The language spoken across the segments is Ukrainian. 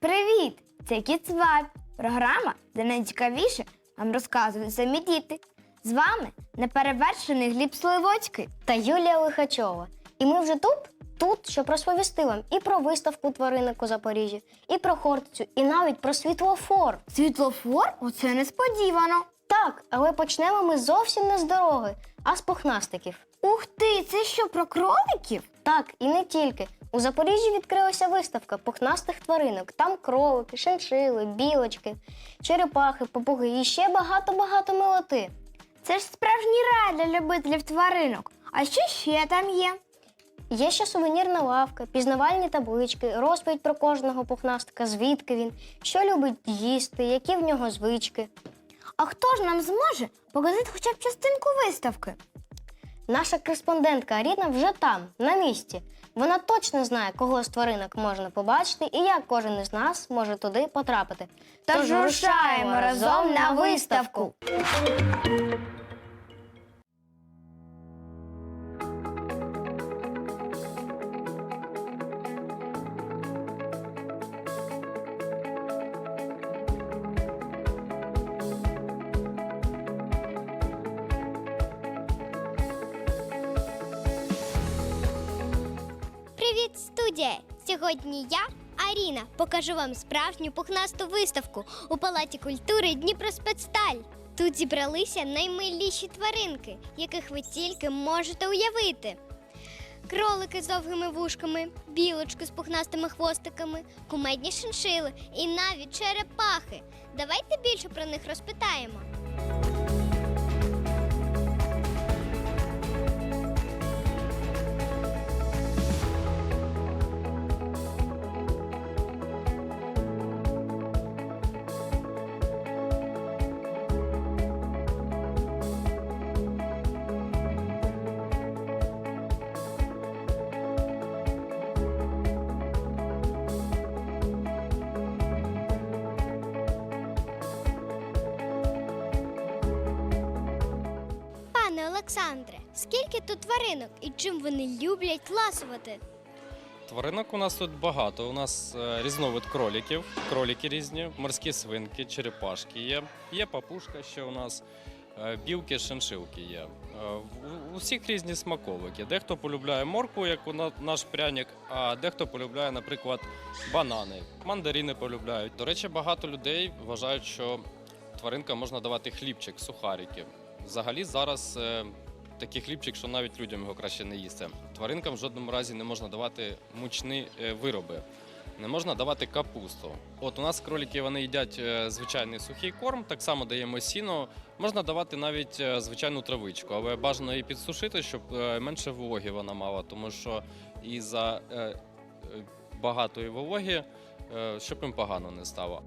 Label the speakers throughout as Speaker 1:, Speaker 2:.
Speaker 1: Привіт! Це Кіцваб. Програма, де найцікавіше вам розказують самі діти. З вами неперевершений Гліб Сливоцький.
Speaker 2: та Юлія Лихачова. І ми вже тут, тут, щоб розповісти вам і про виставку тваринок у Запоріжжі, і про Хортицю, і навіть про світлофор.
Speaker 1: Світлофор? Оце несподівано.
Speaker 2: Так, але почнемо ми зовсім не з дороги, а з пухнастиків.
Speaker 1: Ух ти, це що про кроликів?
Speaker 2: Так, і не тільки. У Запоріжжі відкрилася виставка пухнастих тваринок. Там кролики, шиншили, білочки, черепахи, попуги і ще багато-багато милоти.
Speaker 1: Це ж справжній рай для любителів тваринок. А що ще там є?
Speaker 2: Є ще сувенірна лавка, пізнавальні таблички, розповідь про кожного пухнастика, звідки він, що любить їсти, які в нього звички.
Speaker 1: А хто ж нам зможе показати хоча б частинку виставки?
Speaker 2: Наша кореспондентка Аріна вже там, на місці. Вона точно знає, кого з тваринок можна побачити і як кожен із нас може туди потрапити.
Speaker 1: Тож рушаємо разом на виставку.
Speaker 3: Студія! Сьогодні я, Аріна, покажу вам справжню пухнасту виставку у Палаті культури Дніпроспецсталь. Тут зібралися наймиліші тваринки, яких ви тільки можете уявити. Кролики з довгими вушками, білочки з пухнастими хвостиками, кумедні шиншили і навіть черепахи. Давайте більше про них розпитаємо. Олександре, скільки тут тваринок і чим вони люблять ласувати?
Speaker 4: Тваринок у нас тут багато. У нас е, різновид кроліків, кроліки різні, морські свинки, черепашки є. Є папушка ще у нас, е, білки, шиншилки є. Е, У всіх різні смаковики. Дехто полюбляє моркву, як наш пряник, а дехто полюбляє, наприклад, банани. Мандарини полюбляють. До речі, багато людей вважають, що тваринкам можна давати хлібчик, сухарики. Взагалі зараз е, такий хлібчик, що навіть людям його краще не їсти. Тваринкам в жодному разі не можна давати мучні е, вироби. Не можна давати капусту. От у нас кролики вони їдять е, звичайний сухий корм, так само даємо сіно. Можна давати навіть звичайну травичку, але бажано її підсушити, щоб менше вологи вона мала, тому що і за багатої вологи, щоб їм погано не стало.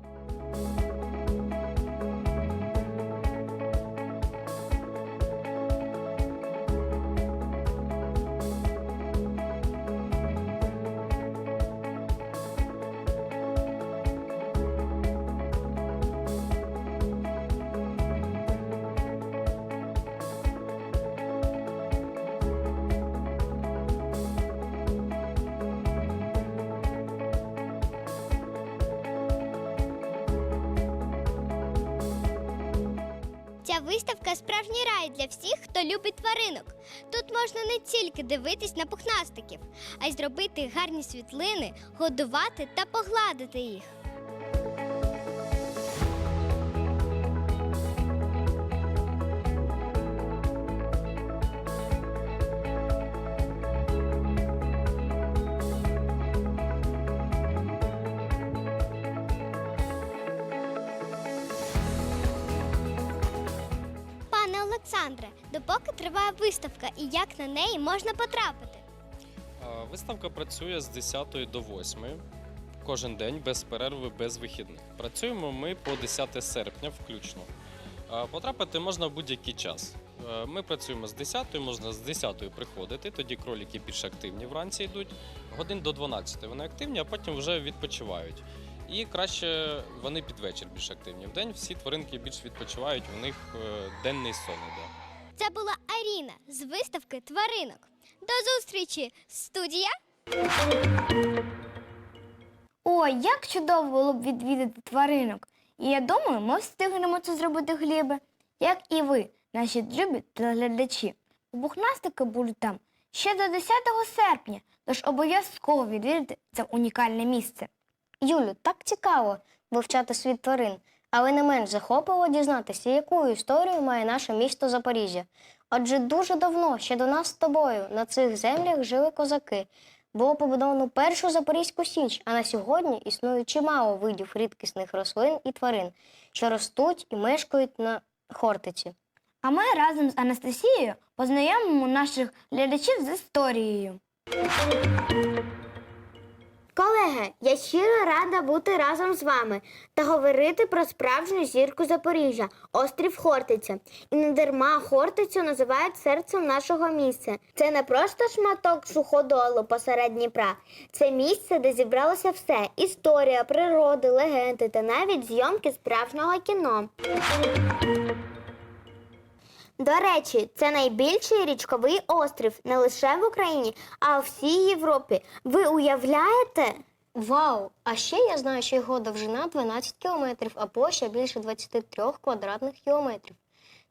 Speaker 3: Виставка справжній рай для всіх, хто любить тваринок. Тут можна не тільки дивитись на пухнастиків, а й зробити гарні світлини, годувати та погладити їх. Олександре, допоки триває виставка і як на неї можна потрапити?
Speaker 4: Е, Виставка працює з 10 до 8. Кожен день без перерви, без вихідних. Працюємо ми по 10 серпня включно. Е, Потрапити можна в будь-який час. Е, Ми працюємо з 10, можна з 10 приходити, тоді кроліки більш активні вранці йдуть. Годин до 12 вони активні, а потім вже відпочивають. І краще вони під вечір більш активні. Вдень всі тваринки більш відпочивають, у них е, денний сон іде.
Speaker 3: Це була Аріна з виставки тваринок. До зустрічі, студія!
Speaker 5: Ой, як чудово було б відвідати тваринок. І я думаю, ми встигнемо це зробити гліби, як і ви, наші любі телеглядачі. Бухнастики будуть там ще до 10 серпня, тож обов'язково відвідати це унікальне місце.
Speaker 2: Юлю, так цікаво вивчати світ тварин, але не менш захопливо дізнатися, яку історію має наше місто Запоріжжя. Адже дуже давно, ще до нас з тобою, на цих землях жили козаки. Було побудовано першу Запорізьку Січ, а на сьогодні існує чимало видів рідкісних рослин і тварин, що ростуть і мешкають на Хортиці.
Speaker 5: А ми разом з Анастасією познайомимо наших глядачів з історією.
Speaker 6: Колеги, я щиро рада бути разом з вами та говорити про справжню зірку Запоріжжя, острів Хортиця. І не дарма Хортицю називають серцем нашого місця. Це не просто шматок суходолу посеред Дніпра. Це місце, де зібралося все: історія, природи, легенди та навіть зйомки справжнього кіно. До речі, це найбільший річковий острів не лише в Україні, а у всій Європі. Ви уявляєте?
Speaker 2: Вау! А ще я знаю, що його довжина 12 кілометрів, а площа більше 23 квадратних кілометрів.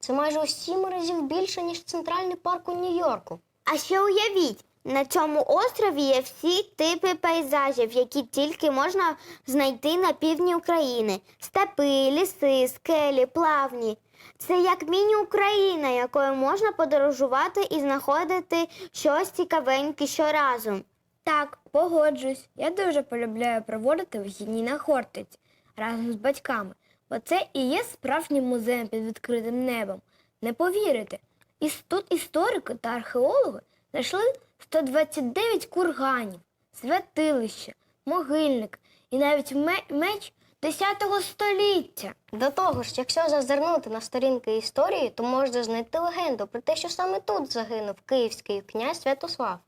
Speaker 2: Це майже у сім разів більше, ніж центральний парк у Нью-Йорку.
Speaker 6: А ще уявіть, на цьому острові є всі типи пейзажів, які тільки можна знайти на півдні України: степи, ліси, скелі, плавні. Це як міні-Україна, якою можна подорожувати і знаходити щось цікавеньке щоразу.
Speaker 5: Так, погоджуюсь. Я дуже полюбляю проводити вихідні на Хортиці разом з батьками, бо це і є справжнім музеєм під відкритим небом. Не повірите, іс- тут історики та археологи знайшли 129 курганів, святилища, могильник і навіть меч 10 століття.
Speaker 2: До того ж, якщо зазирнути на сторінки історії, то можна знайти легенду про те, що саме тут загинув київський князь Святослав.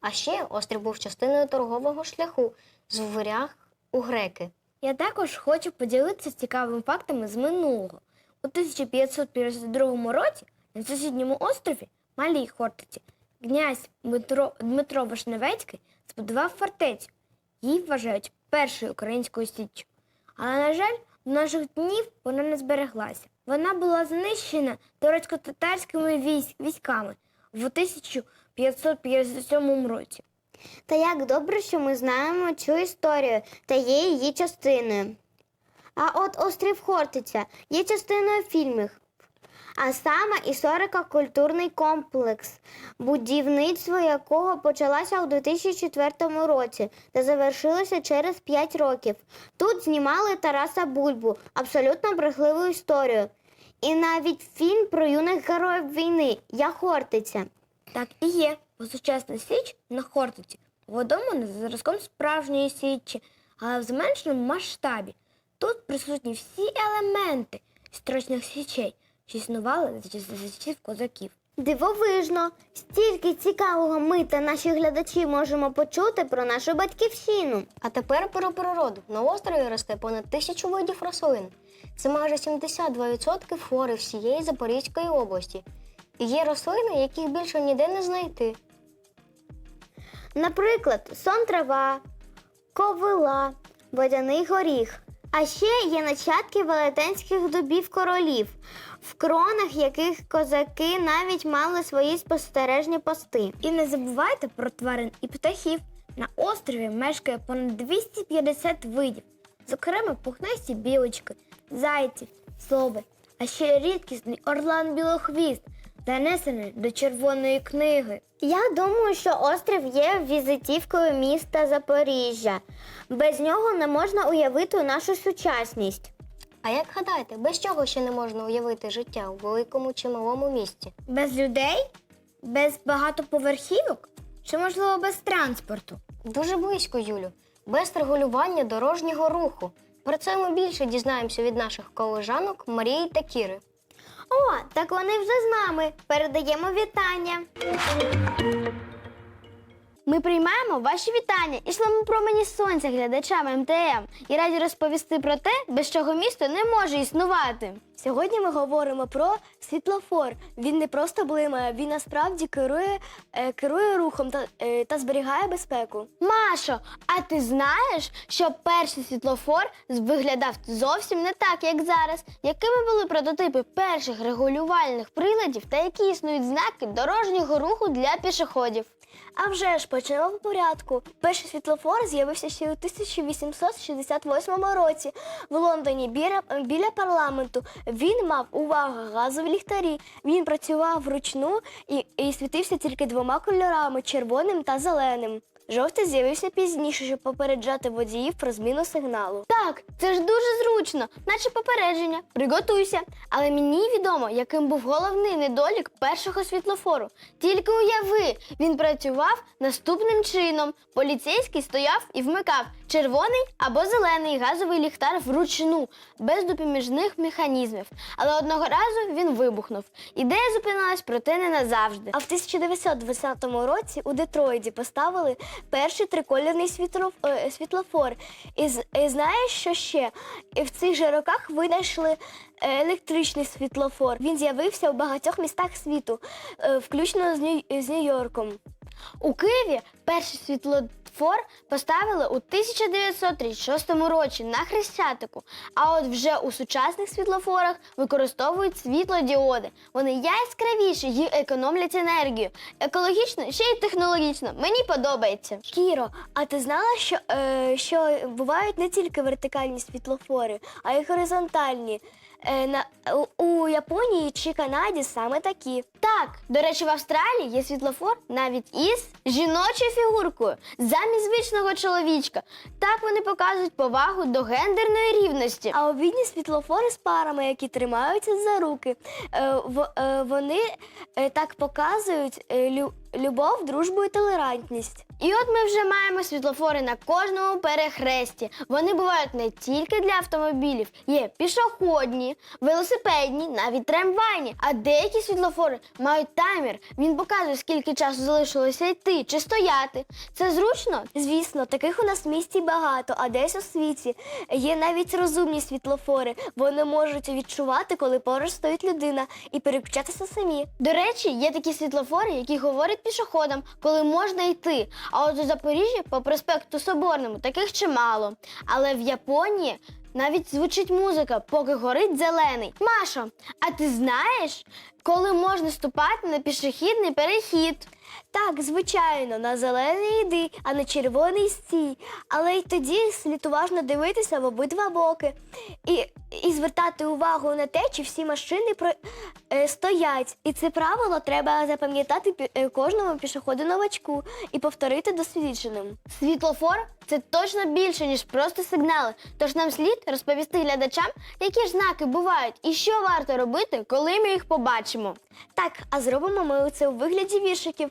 Speaker 2: А ще острів був частиною торгового шляху з варяг у греки.
Speaker 5: Я також хочу поділитися цікавими фактами з минулого. У 1552 році на сусідньому острові Малій Хортиці князь Дмитро, Дмитро Вишневецький збудував фортецю. Її вважають першою українською січчю. Але, на жаль, до наших днів вона не збереглася. Вона була знищена турецько-татарськими військ, військами в 1557 році.
Speaker 6: Та як добре, що ми знаємо цю історію та є її частиною. А от острів Хортиця є частиною фільмів, а саме історико-культурний комплекс, будівництво якого почалося у 2004 році та завершилося через 5 років. Тут знімали Тараса Бульбу, абсолютно брехливу історію. І навіть фільм про юних героїв війни Я Хортиця.
Speaker 5: Так і є, бо сучасна січ на Хортиці відома за зразком справжньої січі, але в зменшеному масштабі. Тут присутні всі елементи історичних січей, що існували за часів- козаків.
Speaker 6: Дивовижно, стільки цікавого ми та наші глядачі можемо почути про нашу батьківщину.
Speaker 2: А тепер про природу. На острові росте понад тисячу видів рослин. Це майже 72% флори всієї Запорізької області. І є рослини, яких більше ніде не знайти.
Speaker 6: Наприклад, сон трава, ковила, водяний горіх. А ще є нащадки велетенських дубів королів, в кронах яких козаки навіть мали свої спостережні пости.
Speaker 5: І не забувайте про тварин і птахів. На острові мешкає понад 250 видів, зокрема пухнасті білочки, зайці, сови, а ще рідкісний орлан білохвіст, занесений до червоної книги.
Speaker 6: Я думаю, що острів є візитівкою міста Запоріжжя. Без нього не можна уявити нашу сучасність.
Speaker 2: А як гадаєте, без чого ще не можна уявити життя у великому чи малому місті?
Speaker 5: Без людей? Без багатоповерхівок? Чи, можливо, без транспорту?
Speaker 2: Дуже близько, Юлю, без регулювання дорожнього руху. Про це ми більше дізнаємося від наших колежанок Марії та Кіри.
Speaker 6: О, так вони вже з нами. Передаємо вітання.
Speaker 7: Ми приймаємо ваші вітання і шлемо промені сонця глядачам МТМ і раді розповісти про те, без чого місто не може існувати.
Speaker 1: Сьогодні ми говоримо про світлофор. Він не просто блимає, він насправді керує, е, керує рухом та, е, та зберігає безпеку.
Speaker 7: Машо, а ти знаєш, що перший світлофор виглядав зовсім не так, як зараз? Якими були прототипи перших регулювальних приладів та які існують знаки дорожнього руху для пішоходів?
Speaker 1: А вже ж почнемо по порядку. Перший світлофор з'явився ще у 1868 році в Лондоні біля, біля парламенту. Він мав увагу газові ліхтарі. Він працював вручну і, і світився тільки двома кольорами червоним та зеленим. Жовтий з'явився пізніше, щоб попереджати водіїв про зміну сигналу.
Speaker 7: Так, це ж дуже зручно, наче попередження. Приготуйся. Але мені відомо, яким був головний недолік першого світлофору. Тільки уяви, він працював наступним чином. Поліцейський стояв і вмикав червоний або зелений газовий ліхтар вручну, без допоміжних механізмів. Але одного разу він вибухнув. Ідея зупинилась, проте не назавжди.
Speaker 1: А в 1920 році у Детройті поставили перший трикольорний світло- е, світлофор. І, і знаєш, що ще? І в цих же роках винайшли електричний світлофор. Він з'явився у багатьох містах світу, е, включно з Нью-Йорком.
Speaker 7: У Києві перший світлофор поставили у 1936 році на Хрещатику. А от вже у сучасних світлофорах використовують світлодіоди. Вони яскравіші і економлять енергію. Екологічно, ще й технологічно. Мені подобається.
Speaker 1: Кіро, а ти знала, що, е, що бувають не тільки вертикальні світлофори, а й горизонтальні? Е, на, у, у Японії чи Канаді саме такі.
Speaker 7: Так, до речі, в Австралії є світлофор навіть із жіночою фігуркою замість звичного чоловічка. Так вони показують повагу до гендерної рівності.
Speaker 1: А обідні світлофори з парами, які тримаються за руки, е, в- е, вони е, так показують е, лю- любов, дружбу і толерантність.
Speaker 7: І от ми вже маємо світлофори на кожному перехресті. Вони бувають не тільки для автомобілів, є пішохідні, велосипедні, навіть трамвайні. А деякі світлофори мають таймер. Він показує, скільки часу залишилося йти чи стояти. Це зручно?
Speaker 1: Звісно, таких у нас в місті багато, а десь у світі є навіть розумні світлофори. Вони можуть відчувати, коли поруч стоїть людина, і переключатися самі.
Speaker 7: До речі, є такі світлофори, які говорять пішоходам, коли можна йти. А от у Запоріжжі по проспекту Соборному таких чимало. Але в Японії навіть звучить музика, поки горить зелений. Машо, а ти знаєш, коли можна ступати на пішохідний перехід?
Speaker 1: Так, звичайно, на зелений йди, а на червоний стій. Але й тоді слід уважно дивитися в обидва боки і, і звертати увагу на те, чи всі машини про, е, стоять. І це правило треба запам'ятати пі- е, кожному пішоходу новачку і повторити досвідченим.
Speaker 7: Світлофор це точно більше, ніж просто сигнали. Тож нам слід розповісти глядачам, які ж знаки бувають і що варто робити, коли ми їх побачимо.
Speaker 1: Так, а зробимо ми це у вигляді віршиків,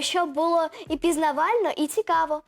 Speaker 1: щоб було і пізнавально, і цікаво.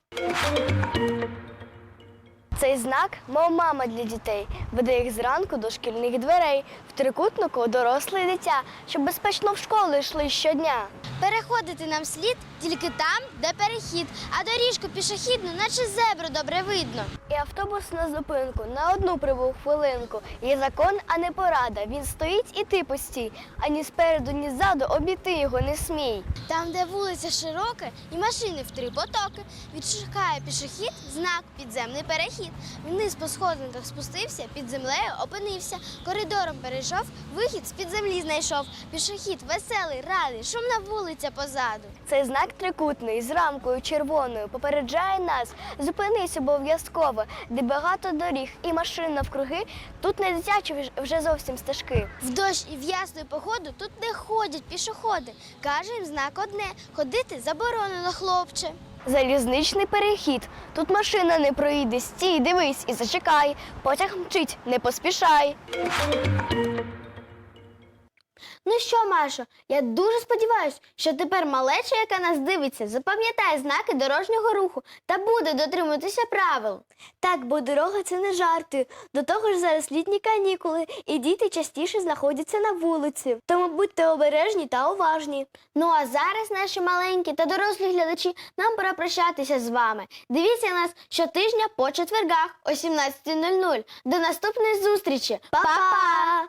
Speaker 1: Цей знак мов мама для дітей, веде їх зранку до шкільних дверей, в трикутнику доросле дитя, щоб безпечно в школу йшли щодня.
Speaker 3: Переходити нам слід тільки там, де перехід, а доріжку пішохідну, наче зебру добре видно.
Speaker 1: І автобус на зупинку на одну прибув хвилинку. Є закон, а не порада. Він стоїть і ти постій, ані спереду, ні ззаду обійти його не смій.
Speaker 3: Там, де вулиця широка і машини в три потоки, відшукає пішохід знак підземний перехід. Вниз по сходинках спустився, під землею опинився, коридором перейшов, вихід з під землі знайшов. Пішохід веселий, радий, шумна вулиця позаду.
Speaker 1: Цей знак трикутний з рамкою червоною попереджає нас. Зупинись обов'язково, де багато доріг і машин навкруги. Тут не дитячі вже- вже зовсім стежки.
Speaker 3: В дощ і в ясну погоду тут не ходять пішоходи. Каже їм знак одне ходити заборонено, хлопче.
Speaker 1: Залізничний перехід. Тут машина не проїде. Стій, дивись і зачекай. Потяг мчить, не поспішай.
Speaker 7: Ну що, Машо, я дуже сподіваюся, що тепер малеча, яка нас дивиться, запам'ятає знаки дорожнього руху та буде дотримуватися правил. Так, бо дорога це не жарти. До того ж зараз літні канікули, і діти частіше знаходяться на вулиці. Тому будьте обережні та уважні. Ну а зараз, наші маленькі та дорослі глядачі, нам пора прощатися з вами. Дивіться нас щотижня по четвергах о 17.00. До наступної зустрічі. Па-па!